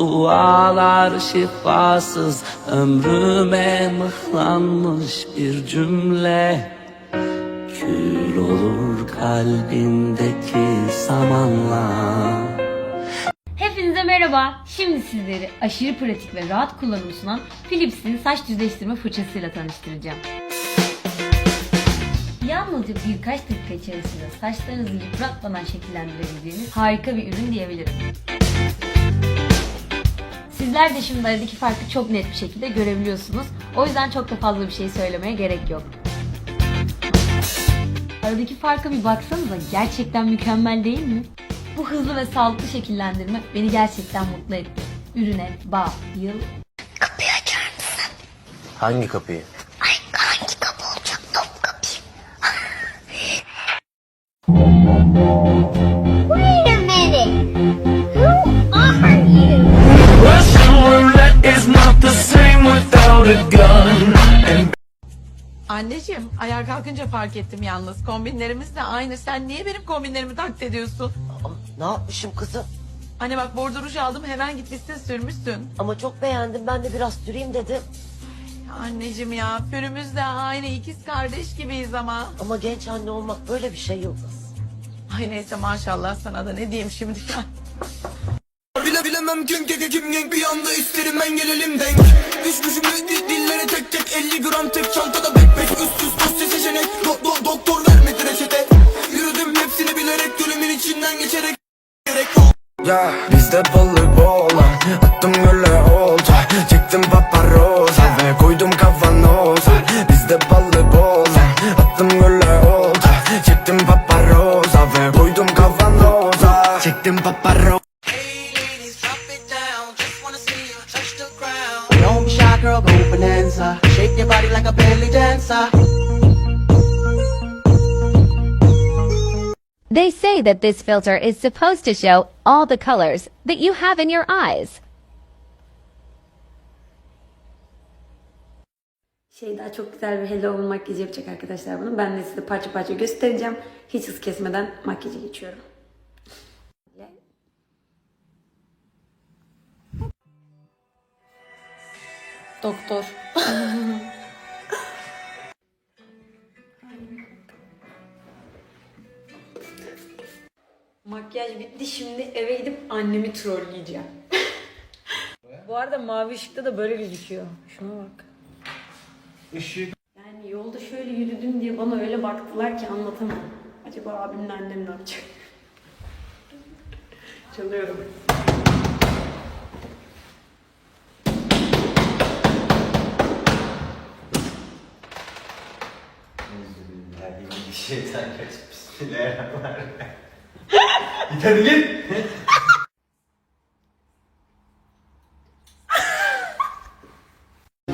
Dualar şifasız ömrüme mıhlanmış bir cümle Kül olur kalbindeki zamanla Hepinize merhaba. Şimdi sizleri aşırı pratik ve rahat kullanımı sunan Philips'in saç düzleştirme fırçasıyla tanıştıracağım. Yalnızca birkaç dakika içerisinde saçlarınızı yıpratmadan şekillendirebileceğiniz harika bir ürün diyebilirim. Sizler de şimdi aradaki farkı çok net bir şekilde görebiliyorsunuz. O yüzden çok da fazla bir şey söylemeye gerek yok. Aradaki farka bir baksanıza gerçekten mükemmel değil mi? Bu hızlı ve sağlıklı şekillendirme beni gerçekten mutlu etti. Ürüne bayıl. Hangi kapıyı? Wait Anneciğim ayağa kalkınca fark ettim yalnız. Kombinlerimiz de aynı. Sen niye benim kombinlerimi taklit ediyorsun? Ne yapmışım kızım? Anne bak bordo ruj aldım hemen gitmişsin sürmüşsün. Ama çok beğendim ben de biraz süreyim dedim. Anneciğim ya pürümüz de aynı ikiz kardeş gibiyiz ama. Ama genç anne olmak böyle bir şey Yıldız. Ay neyse maşallah sana da ne diyeyim şimdi ya. Bile bilemem kim keke kim genk bir anda isterim ben gelelim denk Düşmüşüm di- di- dillere tek tek 50 gram tek çantada Attım göle olta Çektim paparoza Ve koydum kavanoza Bizde balık olan Attım göle olta Çektim paparoza Ve koydum kavanoza Çektim paparoza Don't be shy, girl, go bonanza. Shake your body like a belly dancer. They say that this filter is supposed to show all the colors that you have in your eyes. Şey daha çok güzel bir hello makyajı yapacak arkadaşlar bunu. Ben de size parça parça göstereceğim. Hiç hız kesmeden makyaja geçiyorum. Doktor. Makyaj bitti. Şimdi eve gidip annemi trolleyeceğim. Bu arada mavi ışıkta da böyle gözüküyor. Şuna bak. Yani yolda şöyle yürüdüm diye bana öyle baktılar ki anlatamam. Acaba abimle annem ne yapacak? Çalıyorum. Şeytan kaç bismillahirrahmanirrahim. Git hadi git.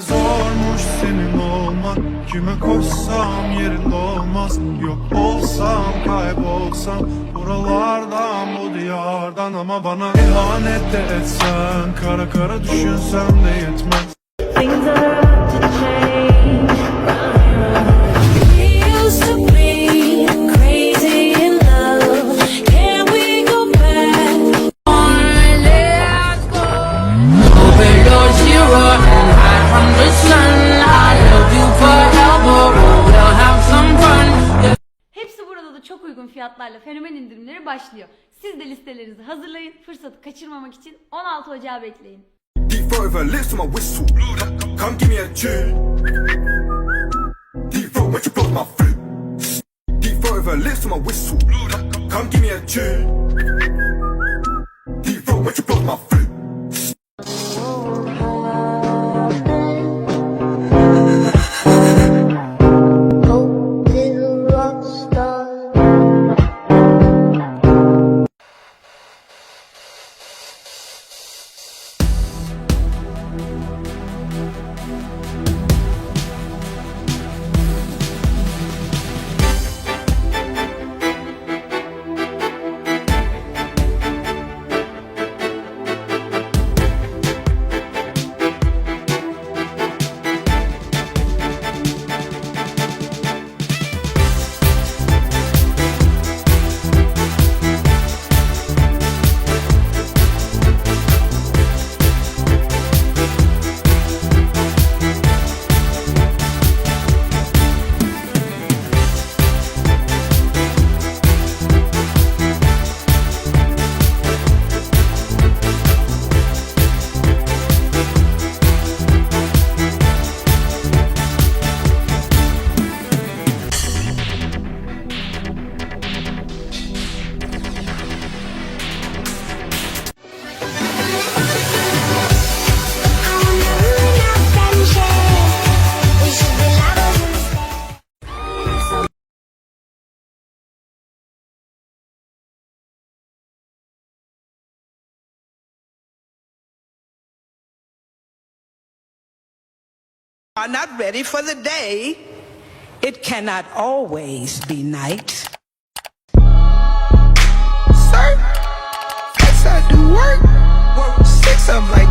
zormuş senin olmak Kime koşsam yerinde olmaz. Yok olsam kaybolsam Buralardan bu diyardan. Ama bana ihanet de etsen Kara kara düşünsem de yetmez. We uygun fiyatlarla fenomen indirimleri başlıyor. Siz de listelerinizi hazırlayın. Fırsatı kaçırmamak için 16 Ocağı bekleyin. Come give me a tune Deep throat when you blow my flute are not ready for the day, it cannot always be night. Sir, yes, I do work. Six, I'm like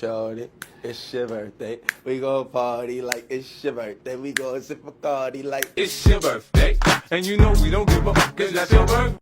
shorty, it's your birthday. We go party like it's your birthday. We go sip a party like It's your birthday, and you know we don't give a fuck 'cause that's your birthday.